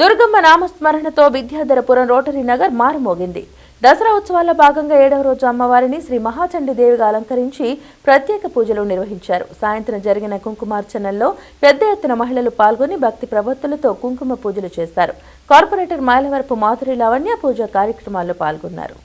దుర్గమ్మ నామస్మరణతో విద్యాధరపురం రోటరీ నగర్ మారుమోగింది. దసరా ఉత్సవాల్లో భాగంగా ఏడవ రోజు అమ్మవారిని శ్రీ మహాచండి దేవిగా అలంకరించి ప్రత్యేక పూజలు నిర్వహించారు. సాయంత్రం జరిగిన కుంకుమార్చనల్లో పెద్ద ఎత్తున మహిళలు పాల్గొని భక్తి ప్రవత్తులతో కుంకుమ పూజలు చేశారు. కార్పొరేటర్ మైలవరపు మాధురి లావణ్య పూజ కార్యక్రమాల్లో పాల్గొన్నారు.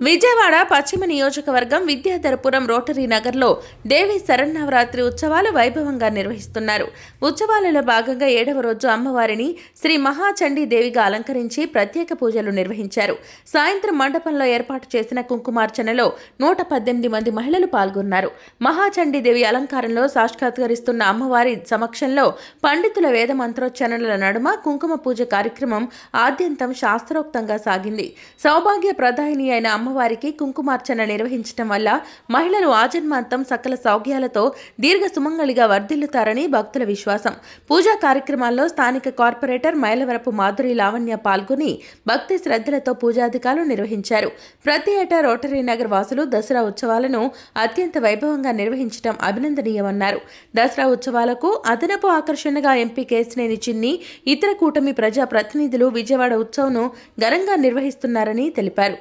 విజయవాడ పశ్చిమ నియోజకవర్గం విద్యాధరపురం రోటరీ నగర్లో దేవి శరన్నవరాత్రి ఉత్సవాలు వైభవంగా నిర్వహిస్తున్నారు. ఉత్సవాలలో భాగంగా ఏడవ రోజు అమ్మవారిని శ్రీ మహాచండీ దేవిగా అలంకరించి ప్రత్యేక పూజలు నిర్వహించారు. సాయంత్రం మండపంలో ఏర్పాటు చేసిన కుంకుమార్చనలో నూట పద్దెనిమిది మంది మహిళలు పాల్గొన్నారు. మహాచండీ దేవి అలంకారంలో సాక్షాత్కరిస్తున్న అమ్మవారి సమక్షంలో పండితుల వేద మంత్రోచ్చరణల నడుమ కుంకుమ పూజ కార్యక్రమం ఆద్యంతం శాస్త్రోక్తంగా సాగింది. సౌభాగ్య ప్రధాని అయిన అమ్మవారికి కుంకుమార్చన నిర్వహించడం వల్ల మహిళలు ఆజన్మాంతం సకల సౌఖ్యాలతో దీర్ఘ సుమంగళిగా వర్ధిల్లుతారని భక్తుల విశ్వాసం. పూజా కార్యక్రమాల్లో స్థానిక కార్పొరేటర్ మైలవరపు మాధురి లావణ్య పాల్గొని భక్తి శ్రద్ధలతో పూజాధికాలు నిర్వహించారు. ప్రతి ఏటా రోటరీ నగర్ వాసులు దసరా ఉత్సవాలను అత్యంత వైభవంగా నిర్వహించడం అభినందనీయమన్నారు. దసరా ఉత్సవాలకు అదనపు ఆకర్షణగా ఎంపీ కేసినేని చిన్ని ఇతర కూటమి ప్రజా ప్రతినిధులు విజయవాడ ఉత్సవ్ను ఘనంగా నిర్వహిస్తున్నారని తెలిపారు.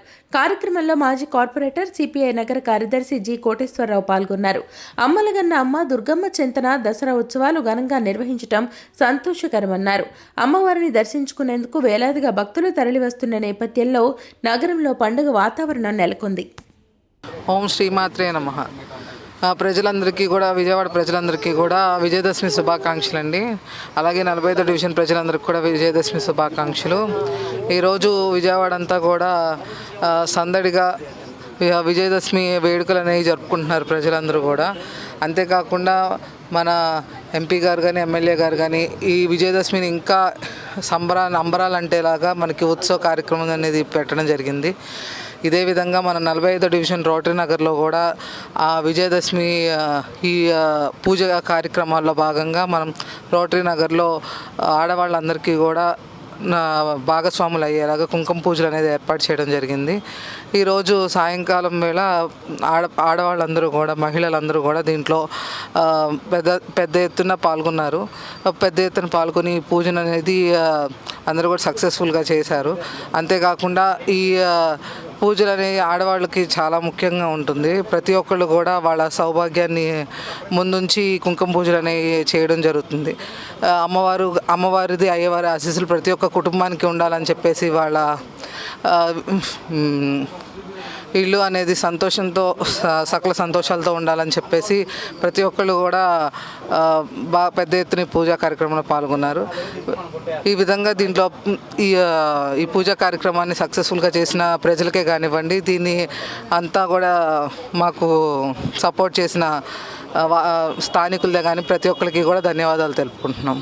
కార్యక్రమంలో మాజీ కార్పొరేటర్ సిపిఐ నగర కార్యదర్శి జి కోటేశ్వరరావు పాల్గొన్నారు. అమ్మలగన్న అమ్మ దుర్గమ్మ చెంతన దసరా ఉత్సవాలు ఘనంగా నిర్వహించడం సంతోషకరమన్నారు. అమ్మవారిని దర్శించుకునేందుకు వేలాదిగా భక్తులు తరలివస్తున్న నేపథ్యంలో నగరంలో పండుగ వాతావరణం నెలకొంది. ఓం శ్రీమాత్రే నమ. ప్రజలందరికీ కూడా విజయవాడ ప్రజలందరికీ కూడా విజయదశమి శుభాకాంక్షలు అండి. అలాగే నలభై ఐదో డివిజన్ ప్రజలందరికీ కూడా విజయదశమి శుభాకాంక్షలు. ఈరోజు విజయవాడ అంతా కూడా సందడిగా విజయదశమి వేడుకలు అనేవి జరుపుకుంటున్నారు ప్రజలందరూ కూడా. అంతేకాకుండా మన ఎంపీ గారు కానీ ఎమ్మెల్యే గారు కానీ ఈ విజయదశమిని ఇంకా సంబరా అంబరాలు అంటేలాగా మనకి ఉత్సవ కార్యక్రమం అనేది పెట్టడం జరిగింది. ఇదే విధంగా మన నలభై ఐదో డివిజన్ రోటరీ నగర్లో కూడా ఆ విజయదశమి ఈ పూజ కార్యక్రమాల్లో భాగంగా మనం రోటరీ నగర్లో ఆడవాళ్ళందరికీ కూడా భాగస్వాములు అయ్యేలాగా కుంకుమ పూజలు అనేది ఏర్పాటు చేయడం జరిగింది. ఈరోజు సాయంకాలం వేళ ఆడ ఆడవాళ్ళందరూ కూడా మహిళలందరూ కూడా దీంట్లో పెద్ద పెద్ద ఎత్తున పాల్గొన్నారు. పెద్ద ఎత్తున పాల్గొని ఈ పూజను అనేది అందరూ కూడా సక్సెస్ఫుల్గా చేశారు. అంతేకాకుండా ఈ పూజలు అనేవి ఆడవాళ్ళకి చాలా ముఖ్యంగా ఉంటుంది. ప్రతి ఒక్కళ్ళు కూడా వాళ్ళ సౌభాగ్యాన్ని ముందుంచి కుంకుమ పూజలు అనేవి చేయడం జరుగుతుంది. అమ్మవారు అమ్మవారిది అయ్యవారి ఆశీస్సులు ప్రతి ఒక్క కుటుంబానికి ఉండాలని చెప్పేసి వాళ్ళ ఇల్లు అనేది సంతోషంతో స- సకల సంతోషాలతో ఉండాలని చెప్పేసి ప్రతి ఒక్కళ్ళు కూడా బాగా పెద్ద ఎత్తున పూజా కార్యక్రమంలో పాల్గొన్నారు. ఈ విధంగా దీంట్లో ఈ ఈ పూజా కార్యక్రమాన్ని సక్సెస్ఫుల్గా చేసిన ప్రజలకే కానివ్వండి దీన్ని అంతా కూడా మాకు సపోర్ట్ చేసిన స్థానికులదే కానీ ప్రతి ఒక్కరికి కూడా ధన్యవాదాలు తెలుపుకుంటున్నాం.